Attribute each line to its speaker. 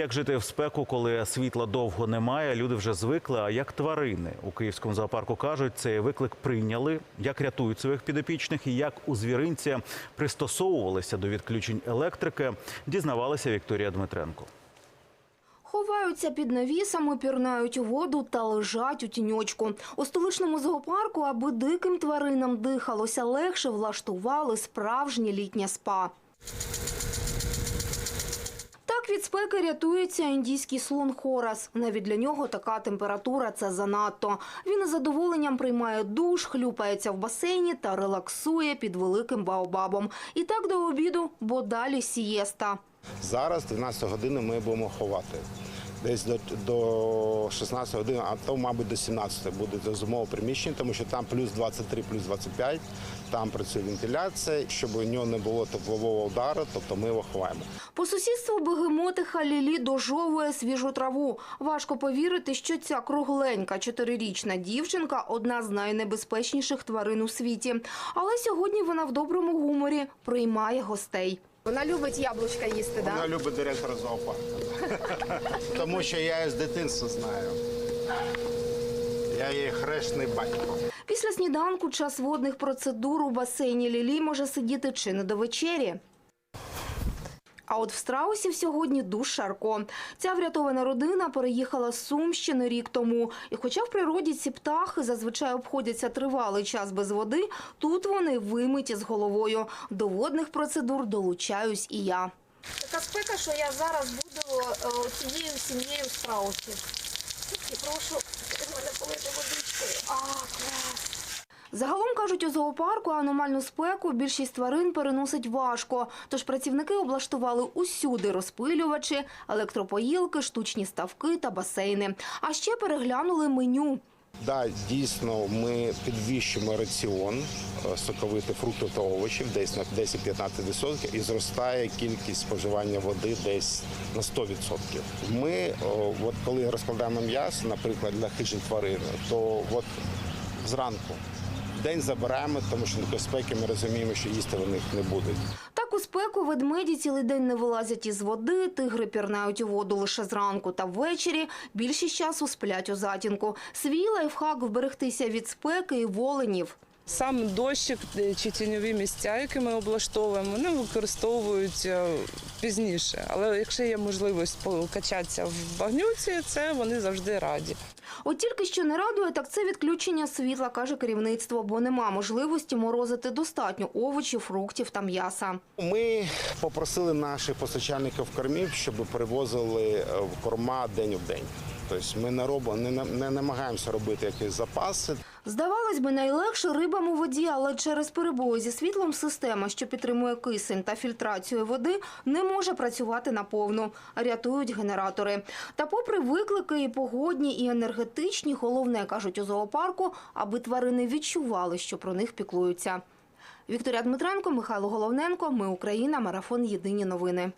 Speaker 1: Як жити в спеку, коли світла довго немає? Люди вже звикли. А як тварини у київському зоопарку кажуть, цей виклик прийняли. Як рятують своїх підопічних і як у звіринці пристосовувалися до відключень електрики, дізнавалася Вікторія Дмитренко.
Speaker 2: Ховаються під навісами, пірнають воду та лежать у тіньочку. У столичному зоопарку, аби диким тваринам дихалося легше, влаштували справжнє літнє спа. Так від спеки рятується індійський слон Хорас. Навіть для нього така температура – це занадто. Він із задоволенням приймає душ, хлюпається в басейні та релаксує під великим баобабом. І так до обіду, бо далі сієста.
Speaker 3: Зараз 12 години ми будемо ховати. Десь до, до 16 годин, а то, мабуть, до 17 буде зимове приміщення, тому що там плюс 23, плюс 25, там працює вентиляція, щоб у нього не було теплового удару, тобто ми його ховаємо.
Speaker 2: По сусідству бегемотиха Лілі дожовує свіжу траву. Важко повірити, що ця кругленька чотирирічна дівчинка – одна з найнебезпечніших тварин у світі. Але сьогодні вона в доброму гуморі приймає гостей. Вона любить яблучка їсти,
Speaker 3: Вона любить директора зоопарку. Тому що я її з дитинства знаю. Я її хрещний батько.
Speaker 2: Після сніданку час водних процедур у басейні Лілі може сидіти чи не до вечері. А от в страусів сьогодні душ Шарко. Ця врятована родина переїхала з Сумщини рік тому. І хоча в природі ці птахи зазвичай обходяться тривалий час без води, тут вони вимиті з головою. До водних процедур долучаюсь і я. Така спека, що я зараз буду е, цією сім'єю страусів. І прошу мене полити водичкою. А, клас. Загалом кажуть, у зоопарку аномальну спеку більшість тварин переносить важко. Тож працівники облаштували усюди розпилювачі, електропоїлки, штучні ставки та басейни. А ще переглянули меню.
Speaker 3: Да, дійсно, ми підвищуємо раціон е, соковитих фруктів та овочів десь на 10-15% і зростає кількість споживання води десь на 100%. Ми, от коли розкладаємо м'ясо, наприклад, для хижих тварин, то от зранку день забираємо, тому що до спеки ми розуміємо, що їсти вони не будуть.
Speaker 2: Так у спеку ведмеді цілий день не вилазять із води, тигри пірнають у воду лише зранку та ввечері. Більшість часу сплять у затінку. Свій лайфхак вберегтися від спеки і воленів.
Speaker 4: Сам дощик е, чи тіньові місця, які ми облаштовуємо, вони використовують е, пізніше. Але якщо є можливість покачатися в багнюці, це вони завжди раді.
Speaker 2: От тільки що не радує, так це відключення світла, каже керівництво, бо нема можливості морозити достатньо овочів, фруктів та м'яса.
Speaker 3: Ми попросили наших постачальників кормів, щоб перевозили е, в корма день в день. Тобто ми не робимо, не, на- не намагаємося робити якісь запаси.
Speaker 2: Здавалось би, найлегше рибам у воді, але через перебої зі світлом система, що підтримує кисень та фільтрацію води, не може працювати наповну. Рятують генератори. Та попри виклики і погодні, і енергетичні, головне, кажуть у зоопарку, аби тварини відчували, що про них піклуються. Вікторія Дмитренко, Михайло Головненко. Ми Україна. Марафон. Єдині новини.